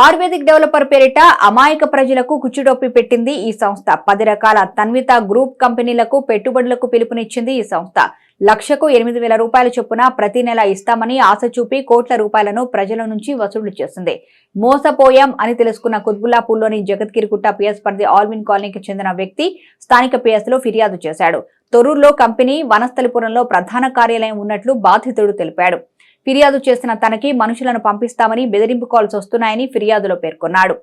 Ayurvedic developer పేరిట అమాయక ప్రజలకు కుచ్చుడొప్పి పెట్టింది ఈ సంస్థ. పది రకాల తన్విత గ్రూప్ కంపెనీలకు పెట్టుబడులకు పిలుపునిచ్చింది ఈ సంస్థ. లక్షకు ఎనిమిది వేల రూపాయల చొప్పున ప్రతి నెల ఇస్తామని ఆశ చూపి కోట్ల రూపాయలను ప్రజల నుంచి వసూలు చేస్తుంది మోసపోయాం అని తెలుసుకున్న కుత్బుల్లాపూర్లోని జగద్గిరిగుట్ట పిఎస్ పరిధి ఆల్విన్ కాలనీకి చెందిన వ్యక్తి స్థానిక పిఎస్లో ఫిర్యాదు చేశాడు. తొరూరులో కంపెనీ వనస్థలిపురంలో ప్రధాన కార్యాలయం ఉన్నట్లు బాధితుడు తెలిపాడు. ఫిర్యాదు చేసిన తనకి మనుషులను పంపిస్తామని బెదిరింపు కాల్స్ వస్తున్నాయని ఫిర్యాదులో పేర్కొన్నాడు.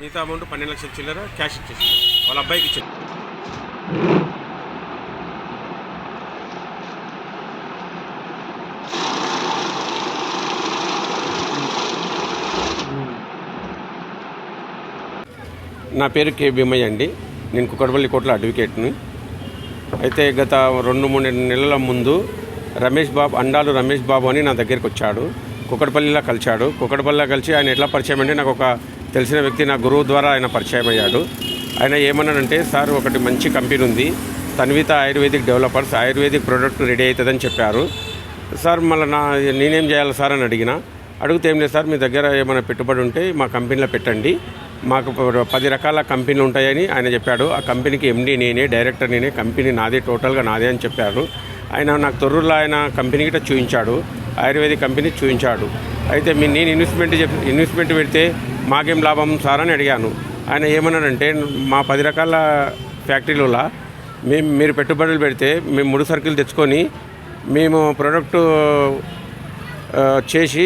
మిగతా అమౌంట్ పన్నెండు లక్షల చిల్లర క్యాష్ ఇచ్చేసి వాళ్ళ అబ్బాయికి నా పేరు కే. భీమయ్య అండి. నేను కుక్కడపల్లి కోట్ల అడ్వకేట్ని. అయితే గత రెండు మూడు నెలల ముందు రమేష్ బాబు అండాలు రమేష్ బాబు అని నా దగ్గరికి వచ్చాడు. కుక్కడపల్లిలో కలిశాడు. కుక్కడపల్లిలో కలిసి ఆయన ఎట్లా పరిచయం అంటే నాకు ఒక తెలిసిన వ్యక్తి నా గురువు ద్వారా ఆయన పరిచయం అయ్యాడు. ఆయన ఏమన్నాడంటే సార్ ఒకటి మంచి కంపెనీ ఉంది. Tanvitha Ayurvedic developers Ayurvedic product ready అవుతుందని చెప్పారు. సార్ మళ్ళీ నా నేనేం చేయాలి సార్ అని అడిగిన అడిగితే ఏం లేదు సార్ మీ దగ్గర ఏమైనా పెట్టుబడి ఉంటే మా కంపెనీలో పెట్టండి. మాకు పది రకాల కంపెనీలు ఉంటాయని ఆయన చెప్పాడు. ఆ కంపెనీకి ఎండి నేనే డైరెక్టర్ నేనే కంపెనీ నాదే టోటల్గా నాదే అని చెప్పారు. ఆయన నాకు తొర్రూరులో ఆయన కంపెనీ గిట్ట చూపించాడు ఆయుర్వేదిక్ కంపెనీ చూపించాడు అయితే మీ నేను ఇన్వెస్ట్మెంట్ ఇన్వెస్ట్మెంట్ పెడితే మాకేం లాభం సార్ అని అడిగాను. ఆయన ఏమన్నాడంటే మా పది రకాల ఫ్యాక్టరీలలో మేము మీరు పెట్టుబడులు పెడితే మేము ముడి సరుకులు తెచ్చుకొని మేము ప్రోడక్ట్ చేసి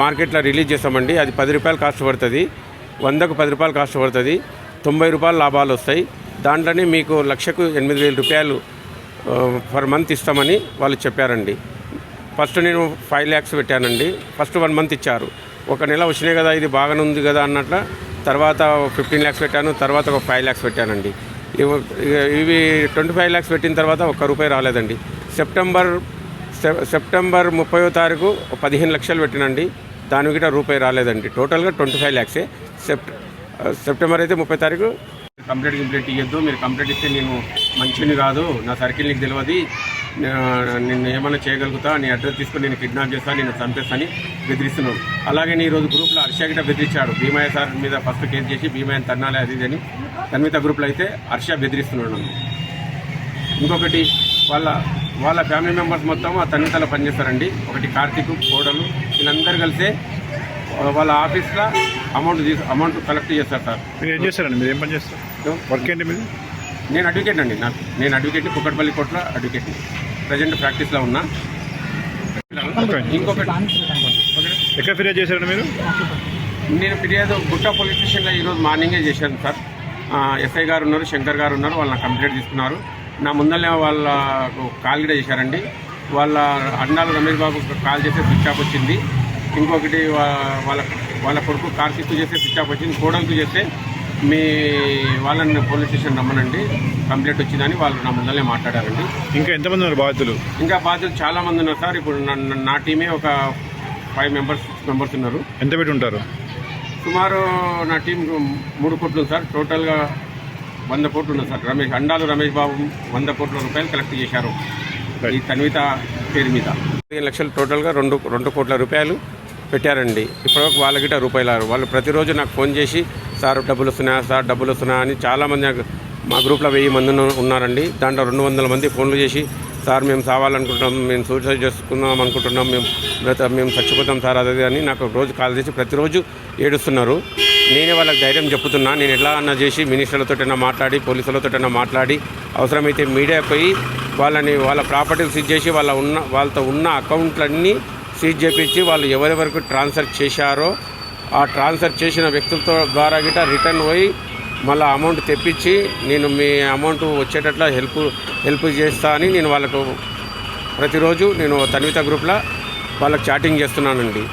మార్కెట్లో రిలీజ్ చేస్తామండి. అది పది రూపాయలు కాస్ట్ పడుతుంది. వందకు పది రూపాయలు కాస్ట్ పడుతుంది. తొంభై రూపాయలు లాభాలు వస్తాయి. దాంట్లోనే మీకు లక్షకు ఎనిమిది వేల రూపాయలు పర్ మంత్ ఇస్తామని వాళ్ళు చెప్పారండి. ఫస్ట్ నేను ఫైవ్ ల్యాక్స్ పెట్టానండి. ఫస్ట్ వన్ మంత్ ఇచ్చారు. ఒక నెల వచ్చినాయి కదా ఇది బాగానే ఉంది కదా అన్నట్ల తర్వాత ఫిఫ్టీన్ ల్యాక్స్ పెట్టాను తర్వాత ఒక ఫైవ్ ల్యాక్స్ పెట్టానండి. ఇవి ట్వంటీ ఫైవ్ ల్యాక్స్ పెట్టిన తర్వాత ఒక్క రూపాయి రాలేదండి. సెప్టెంబర్ సెప్టెంబర్ ముప్పయో తారీఖు పదిహేను లక్షలు పెట్టినండి. దాని గిట రూపాయి రాలేదండి. టోటల్గా ట్వంటీ ఫైవ్ ల్యాక్సే సెప్ట్ సెప్టెంబర్ అయితే ముప్పై తారీఖు. కంప్లీట్ కంప్లీట్ ఇవ్వద్దు మీరు కంప్లీట్ ఇస్తే నేను మంచిని కాదు నా సర్కిల్ నీకు తెలియదు నిన్ను ఏమైనా చేయగలుగుతా నీ అడ్రస్ తీసుకొని నేను కిడ్నాప్ చేస్తా నేను చంపేస్తాని బెదిరిస్తున్నాను అలాగే నీ రోజు గ్రూప్లో హర్ష గిట్ట బెదిరించాడు. భీమయ్య సార్ మీద ఫస్ట్ కేసు చేసి భీమయ్య తన్నాలే అది అని. తన్మిత గ్రూప్లో అయితే హర్ష బెదిరిస్తున్నాడు ఇంకొకటి వాళ్ళ వాళ్ళ ఫ్యామిలీ మెంబర్స్ మొత్తం ఆ తన్నితల పనిచేస్తారండి. ఒకటి కార్తీక్ కోడలు వీళ్ళందరూ కలిసే వాళ్ళ ఆఫీస్లో అమౌంట్ తీసు అమౌంట్ కలెక్ట్ చేస్తారు సార్. మీరు ఏం చేస్తారండి? మీరు ఏం పని చేస్తారు? వర్క్ ఏంటి మీది? నేను అడ్వకేట్ అండి నాకు. నేను అడ్వకేట్ కుక్కట్పల్లి కోట్ల అడ్వకేట్ ప్రజెంట్ ప్రాక్టీస్లో ఉన్నా. ఇంకొకటి. ఎక్కడ ఫిర్యాదు చేశారండి మీరు? నేను ఫిర్యాదు గుట్ట పోలీస్ స్టేషన్లో ఈరోజు మార్నింగే చేశాను సార్. ఎస్ఐ గారు ఉన్నారు శంకర్ గారు ఉన్నారు వాళ్ళ కంప్లైంట్ తీసుకున్నారు. నా ముందరనే వాళ్ళ కాల్ కూడా చేశారండి. వాళ్ళ అన్నాలు రమేష్ బాబు కాల్ చేస్తే స్విచ్ ఆఫ్ వచ్చింది. ఇంకొకటి వా- వాళ్ళ వాళ్ళ కొడుకు కార్తీక్ చేస్తే స్విచ్ ఆఫ్ వచ్చింది. కోడలకు చేస్తే మీ వాళ్ళని పోలీస్ స్టేషన్ రమ్మనండి. కంప్లైంట్ వచ్చిందని వాళ్ళు నా ముందరనే మాట్లాడారండి. ఇంకా ఎంతమంది ఉన్నారు బాధితులు? ఇంకా బాధ్యత చాలా మంది ఉన్నారు సార్. ఇప్పుడు నా- టీమే ఒక ఫైవ్ మెంబర్స్ సిక్స్ మెంబర్స్ ఉన్నారు. ఎంత పెట్టి ఉంటారు? సుమారు నా టీం మూడు కోట్లు ఉంది సార్. టోటల్గా వంద కోట్లు ఉంది సార్. రమేష్ అండాలు రమేష్ బాబు వంద కోట్ల రూపాయలు కలెక్ట్ చేశారు. ఈ తన్విత పేరు మీద. పదిహేను లక్షలు టోటల్గా రెండు రెండు కోట్ల రూపాయలు పెట్టారండి. ఇప్పటివరకు వాళ్ళ గిట్ట రూపాయలు. వాళ్ళు ప్రతిరోజు నాకు ఫోన్ చేసి సార్ డబ్బులు వస్తున్నాయా సార్? డబ్బులు వస్తున్నాయా అని చాలామంది మా గ్రూప్లో వెయ్యి మంది ఉన్నారండి. దాంట్లో రెండు వందల మంది ఫోన్లు చేసి సార్ మేము సావాలనుకుంటున్నాం మేము సూసైడ్ చేసుకుందాం అనుకుంటున్నాం మేము మేము చచ్చిపోతాం సార్ అదే అని నాకు రోజు కాల్ చేసి ప్రతిరోజు ఏడుస్తున్నారు. నేనే వాళ్ళకి ధైర్యం చెప్తున్నా. నేను ఎలా అన్నా చేసి మినిస్టర్లతోటైనా మాట్లాడి పోలీసులతోటైనా మాట్లాడి అవసరమైతే మీడియా పోయి వాళ్ళని వాళ్ళ ప్రాపర్టీలు సీజ్ చేసి వాళ్ళ ఉన్న వాళ్ళతో ఉన్న అకౌంట్లన్నీ సీజ్ చేపించి వాళ్ళు ఎవరెవరికి ట్రాన్స్ఫర్ చేశారో ఆ ట్రాన్స్ఫర్ చేసిన వ్యక్తులతో ద్వారా గిట రిటర్న్ పోయి మళ్ళీ అమౌంట్ తెప్పించి నేను మీ అమౌంట్ వచ్చేటట్లా హెల్ప్ హెల్ప్ చేస్తా అని నేను వాళ్ళకు ప్రతిరోజు నేను తన్విత గ్రూప్లో వాళ్ళకి చాటింగ్ చేస్తున్నానండి.